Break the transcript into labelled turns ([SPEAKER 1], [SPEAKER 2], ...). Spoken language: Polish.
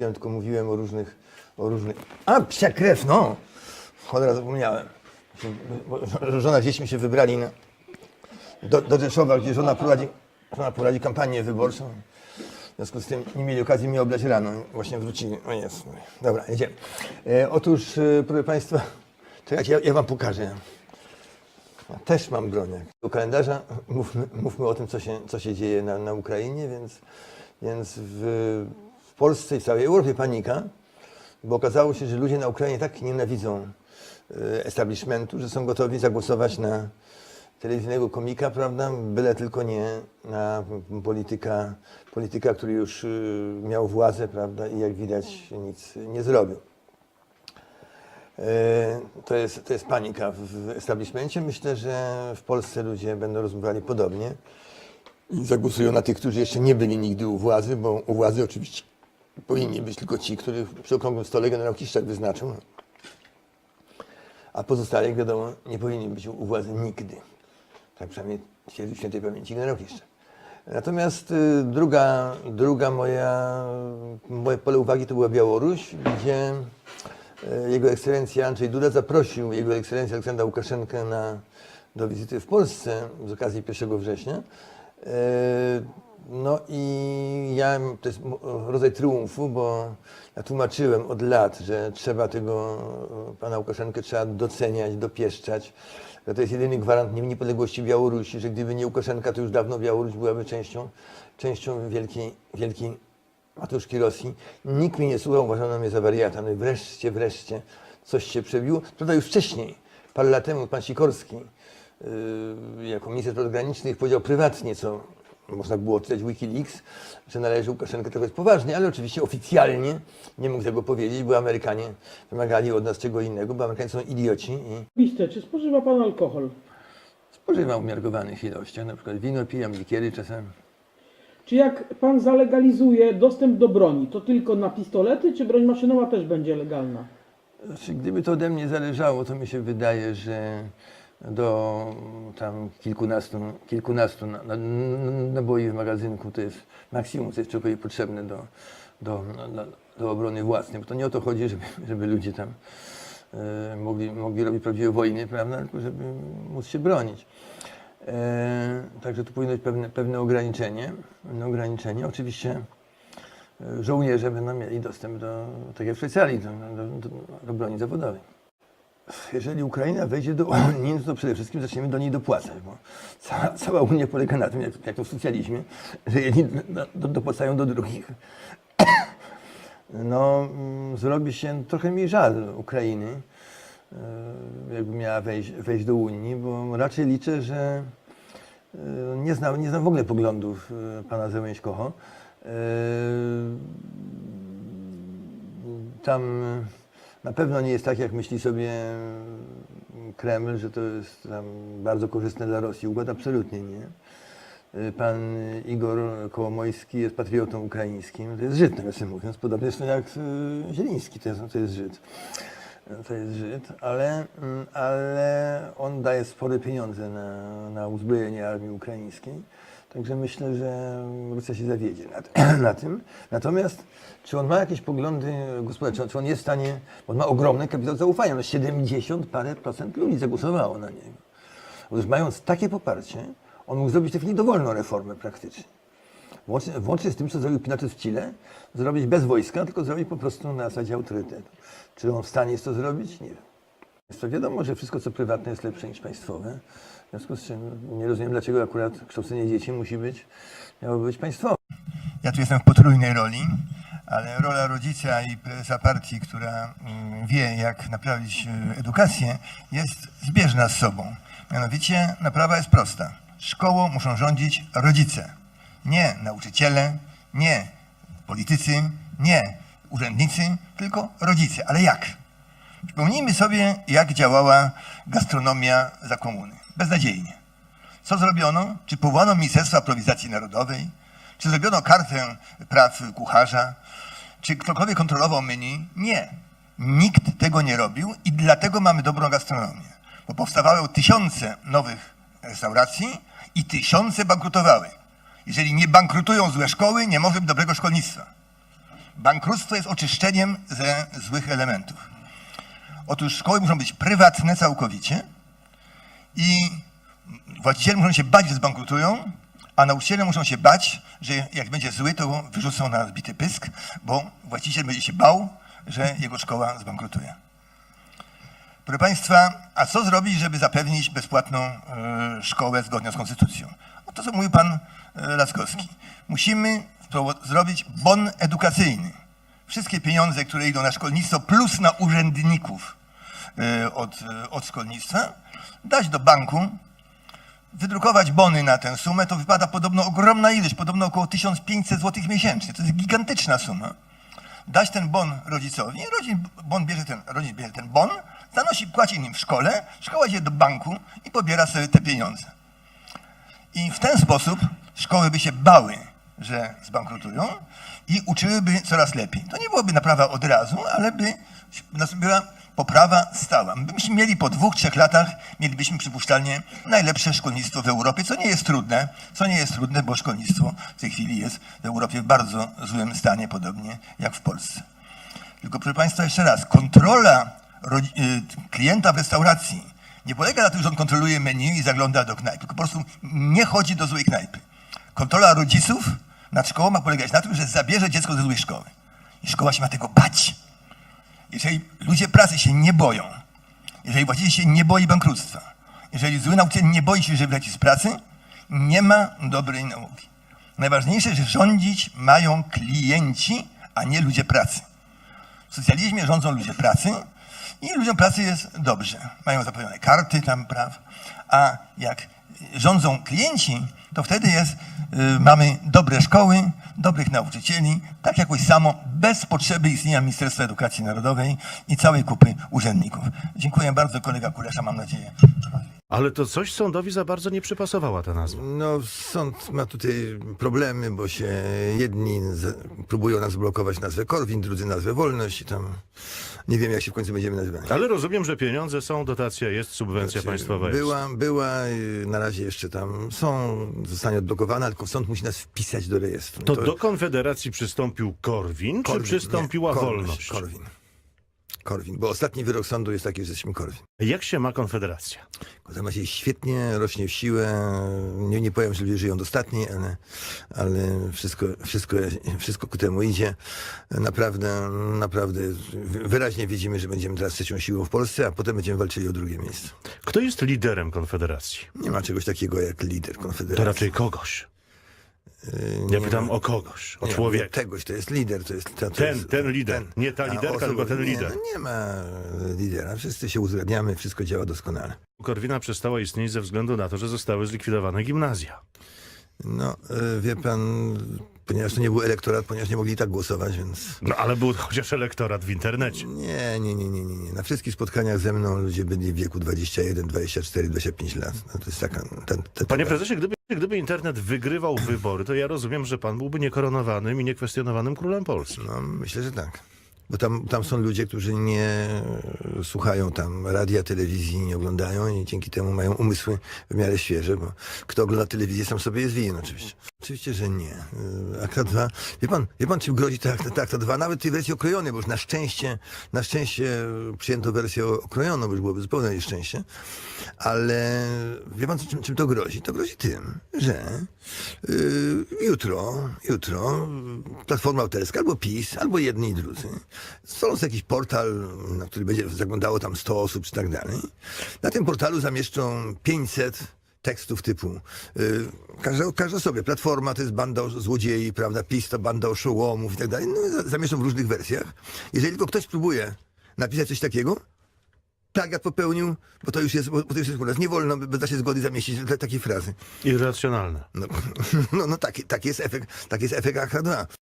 [SPEAKER 1] Ja tylko mówiłem o różnych, o różnych... A, psia krew, no! Cholera, zapomniałem. Żona z dziećmi się wybrali na, do, do Rzeszowa, gdzie żona prowadzi, żona prowadzi kampanię wyborczą. W związku z tym nie mieli okazji mnie oblać rano. Właśnie wrócili. O jest. Dobra, jedziemy. E, otóż, e, proszę Państwa, czekajcie, ja, ja Wam pokażę. Ja też mam broń. Do kalendarza mówmy, mówmy o tym, co się, co się dzieje na, na Ukrainie, więc, więc w Polsce i w całej Europie panika, bo okazało się, że ludzie na Ukrainie tak nienawidzą e, establishmentu, że są gotowi zagłosować na telewizyjnego komika, prawda, byle tylko nie na polityka, polityka który już e, miał władzę, prawda, i jak widać nic nie zrobił. E, To jest, to jest panika w establishmencie. Myślę, że w Polsce ludzie będą rozmawiali podobnie i zagłosują na tych, którzy jeszcze nie byli nigdy u władzy, bo u władzy oczywiście powinni być tylko ci, których przy okrągłym stole generał Kiszczak wyznaczył. A pozostali, jak wiadomo, nie powinni być u władzy nigdy. Tak przynajmniej twierdził świętej pamięci generał Kiszczak. Natomiast y, druga, druga moja, moje pole uwagi to była Białoruś, gdzie y, jego ekscelencja Andrzej Duda zaprosił jego ekscelencję Aleksandra Łukaszenkę na, do wizyty w Polsce z okazji 1 września. Y, No i ja, to jest rodzaj triumfu, bo ja tłumaczyłem od lat, że trzeba tego y, pana Łukaszenkę trzeba doceniać, dopieszczać, że to jest jedyny gwarant nie- niepodległości Białorusi, że gdyby nie Łukaszenka, to już dawno Białoruś byłaby częścią, częścią wielkiej, wielkiej matuszki Rosji. Nikt mnie nie słuchał, uważano mnie za wariata. No i wreszcie, wreszcie coś się przebiło. Prawda już wcześniej, parę lat temu, pan Sikorski, yy, jako minister spraw zagranicznych powiedział prywatnie, co można było czytać w Wikileaks, że należy Łukaszenkę traktować poważnie, ale oczywiście oficjalnie nie mógł tego powiedzieć, bo Amerykanie wymagali od nas czego innego, bo Amerykanie są idioci i
[SPEAKER 2] Osobiste, czy spożywa Pan alkohol?
[SPEAKER 1] spożywam w umiarkowanych ilościach, na przykład wino pijam, likiery czasem.
[SPEAKER 2] Czy jak Pan zalegalizuje dostęp do broni, to tylko na pistolety, czy broń maszynowa też będzie legalna?
[SPEAKER 1] Znaczy, gdyby to ode mnie zależało, to mi się wydaje, że do tam kilkunastu, kilkunastu na- na- naboi w magazynku to jest maksimum, co jest człowiekowi potrzebne do, do, do, do obrony własnej. Bo to nie o to chodzi, żeby, żeby ludzie tam e, mogli, mogli robić prawdziwe wojny, prawda? tylko żeby móc się bronić. E, także tu powinno być pewne, pewne ograniczenie. Pewne ograniczenie. Oczywiście e, żołnierze będą mieli dostęp do, tak jak w Szwajcarii, do, do, do broni zawodowej. Jeżeli Ukraina wejdzie do Unii, no to przede wszystkim zaczniemy do niej dopłacać, bo cała, cała Unia polega na tym, jak, jak to w socjalizmie, że jedni do, do, dopłacają do drugich. No, mm, zrobi się trochę mi żal Ukrainy, e, jakby miała wejść, wejść do Unii, bo raczej liczę, że e, nie znam, nie znam w ogóle poglądów e, pana Zełęśkoho. Tam na pewno nie jest tak, jak myśli sobie Kreml, że to jest bardzo korzystne dla Rosji. Układ absolutnie nie. Pan Igor Kołomojski jest patriotą ukraińskim. To jest Żyd, nawiasem mówiąc. Podobnie zresztą jak y, Zieliński, to jest, to jest Żyd. To jest Żyd, ale, mm, ale on daje spore pieniądze na, na uzbrojenie armii ukraińskiej. Także myślę, że Rosja się zawiedzie na, na tym. Natomiast czy on ma jakieś poglądy gospodarcze? Czy on jest w stanie, on ma ogromny kapitał zaufania. No 70 parę procent ludzi zagłosowało na niego. Otóż mając takie poparcie, on mógł zrobić w tej chwili dowolną reformę praktycznie. Włącznie, włącznie z tym, co zrobił Pinochet w Chile, zrobić bez wojska, tylko zrobić po prostu na zasadzie autorytetu. Czy on w stanie jest to zrobić? Nie wiem. Państwa, wiadomo, że wszystko, co prywatne, jest lepsze niż państwowe. W związku z czym nie rozumiem, dlaczego akurat kształcenie dzieci musi być, miałoby być państwowe. Ja tu jestem w potrójnej roli, ale rola rodzica i prezesa partii, która mm, wie, jak naprawić y, edukację, jest zbieżna z sobą. Mianowicie naprawa jest prosta. Szkołą muszą rządzić rodzice, nie nauczyciele, nie politycy, nie urzędnicy, tylko rodzice. Ale jak? Przypomnijmy sobie, jak działała gastronomia za komuny. Beznadziejnie. Co zrobiono? Czy powołano Ministerstwo Aprowizacji Narodowej? Czy zrobiono kartę praw kucharza? Czy ktokolwiek kontrolował menu? Nie. Nikt tego nie robił i dlatego mamy dobrą gastronomię. Bo powstawały tysiące nowych restauracji i tysiące bankrutowały. Jeżeli nie bankrutują złe szkoły, nie może być dobrego szkolnictwa.
[SPEAKER 3] bankructwo jest oczyszczeniem ze złych elementów. Otóż szkoły muszą być prywatne całkowicie i właściciele muszą się bać, że zbankrutują, a nauczyciele muszą się bać, że jak będzie zły, to wyrzucą na zbity pysk, bo właściciel będzie się bał, że jego szkoła zbankrutuje. Proszę Państwa, a co zrobić, żeby zapewnić bezpłatną e, szkołę zgodnie z konstytucją? No to, co mówił Pan e, Laskowski. Musimy zrobić bon edukacyjny. Wszystkie pieniądze, które idą na szkolnictwo, plus na urzędników od, e, od szkolnictwa, dać do banku, wydrukować bony na tę sumę, to wypada podobno ogromna ilość, podobno około 1500 zł miesięcznie. To jest gigantyczna suma. Dać ten bon rodzicowi, rodzic, bon bierze ten, rodzic bierze ten bon, zanosi, płaci nim w szkole, szkoła idzie do banku i pobiera sobie te pieniądze. I w ten sposób szkoły by się bały, że zbankrutują i uczyłyby coraz lepiej. To nie byłoby naprawa od razu, ale by nastąpiła poprawa stała. My byśmy mieli po dwóch, trzech latach, mielibyśmy przypuszczalnie najlepsze szkolnictwo w Europie, co nie jest trudne, co nie jest trudne, bo szkolnictwo w tej chwili jest w Europie w bardzo złym stanie, podobnie jak w Polsce. Tylko proszę Państwa, jeszcze raz, kontrola y, klienta w restauracji nie polega na tym, że on kontroluje menu i zagląda do knajpy, tylko po prostu nie chodzi do złej knajpy. Kontrola rodziców nad szkołą ma polegać na tym, że zabierze dziecko ze złej szkoły. I szkoła się ma tego bać. Jeżeli ludzie pracy się nie boją, jeżeli właściciel się nie boi bankructwa, jeżeli zły nauczyciel nie boi się, że wyleci z pracy, nie ma dobrej nauki. Najważniejsze, że rządzić mają klienci, a nie ludzie pracy. W socjalizmie rządzą ludzie pracy i ludziom pracy jest dobrze. Mają zapewnione karty tam praw, a jak rządzą klienci, to wtedy jest, y, mamy dobre szkoły, dobrych nauczycieli, tak jakoś samo, bez potrzeby istnienia Ministerstwa Edukacji Narodowej i całej kupy urzędników. Dziękuję bardzo, kolega Kulesza, mam nadzieję.
[SPEAKER 4] Ale to coś sądowi za bardzo nie przypasowała ta nazwa.
[SPEAKER 1] No, sąd ma tutaj problemy, bo się jedni z, próbują nas blokować nazwę Korwin, drudzy nazwę Wolność i tam nie wiem, jak się w końcu będziemy nazywali.
[SPEAKER 4] Ale rozumiem, że pieniądze są, dotacja jest, subwencja państwowa jest.
[SPEAKER 1] Była, była, y, na razie jeszcze tam są, zostanie odblokowana, tylko sąd musi nas wpisać do rejestru.
[SPEAKER 4] To do Konfederacji przystąpił Korwin, czy
[SPEAKER 1] Korwin,
[SPEAKER 4] przystąpiła
[SPEAKER 1] nie,
[SPEAKER 4] Wolność?
[SPEAKER 1] Korwin. Korwin, bo ostatni wyrok sądu jest taki, że jesteśmy Korwin.
[SPEAKER 4] Jak się ma Konfederacja?
[SPEAKER 1] Konfederacja się świetnie, rośnie w siłę. Nie, nie powiem, że ludzie żyją dostatni, ale, ale wszystko, wszystko, wszystko ku temu idzie. Naprawdę, naprawdę wyraźnie widzimy, że będziemy teraz trzecią siłą w Polsce, a potem będziemy walczyli o drugie miejsce.
[SPEAKER 4] Kto jest liderem Konfederacji?
[SPEAKER 1] Nie ma czegoś takiego jak lider
[SPEAKER 4] To
[SPEAKER 1] Konfederacji.
[SPEAKER 4] raczej kogoś.
[SPEAKER 1] Yy,
[SPEAKER 4] Ja
[SPEAKER 1] nie
[SPEAKER 4] pytam
[SPEAKER 1] ma-
[SPEAKER 4] o kogoś, o
[SPEAKER 1] nie,
[SPEAKER 4] człowieka.
[SPEAKER 1] Nie, tegoś, to jest lider. To jest, to, to
[SPEAKER 4] Ten,
[SPEAKER 1] jest,
[SPEAKER 4] ten lider. Nie ta liderka,
[SPEAKER 1] osoba-
[SPEAKER 4] tylko ten
[SPEAKER 1] nie,
[SPEAKER 4] lider.
[SPEAKER 1] No nie ma lidera. Wszyscy się uzgadniamy, wszystko działa doskonale.
[SPEAKER 4] Korwina przestała istnieć ze względu na to, że zostały zlikwidowane gimnazja.
[SPEAKER 1] No, y, wie pan, ponieważ to nie był elektorat, ponieważ nie mogli i tak głosować, więc...
[SPEAKER 4] No ale był chociaż elektorat w internecie.
[SPEAKER 1] Nie, nie, nie, nie, nie, nie. Na wszystkich spotkaniach ze mną ludzie byli w wieku 21, 24, 25 lat. No to jest taka... Ten, ten,
[SPEAKER 4] Panie prezesie, gdyby, gdyby internet wygrywał wybory, to ja rozumiem, że pan byłby niekoronowanym i niekwestionowanym królem Polski.
[SPEAKER 1] No, myślę, że tak. Bo tam, tam są ludzie, którzy nie słuchają tam radia, telewizji, nie oglądają i dzięki temu mają umysły w miarę świeże, bo kto ogląda telewizję, sam sobie jest winien oczywiście. Oczywiście, że nie. Yy, Akta 2, wie pan, wie pan czym grozi ta akta, ta akta 2? Nawet tej wersji okrojonej, bo już na szczęście, na szczęście przyjęto wersję okrojoną, bo już byłoby zupełne nieszczęście. Ale wie pan, czym, czym to grozi? To grozi tym, że yy, jutro, jutro Platforma Obywatelska albo PiS, albo jedni i drudzy stworząc jakiś portal, na który będzie zaglądało tam 100 osób czy tak dalej, na tym portalu zamieszczą 500 tekstów typu każda, każda sobie, Platforma to jest banda złodziei, prawda, PiS to banda oszołomów i tak dalej, no, zamieszczą w różnych wersjach. Jeżeli tylko ktoś próbuje napisać coś takiego, tak jak popełnił, bo to już jest, bo to już jest u nas, nie wolno bez naszej zgody zamieścić ta- takiej frazy.
[SPEAKER 4] Irracjonalne.
[SPEAKER 1] No, no, no taki, taki jest efekt, taki jest efekt AK2.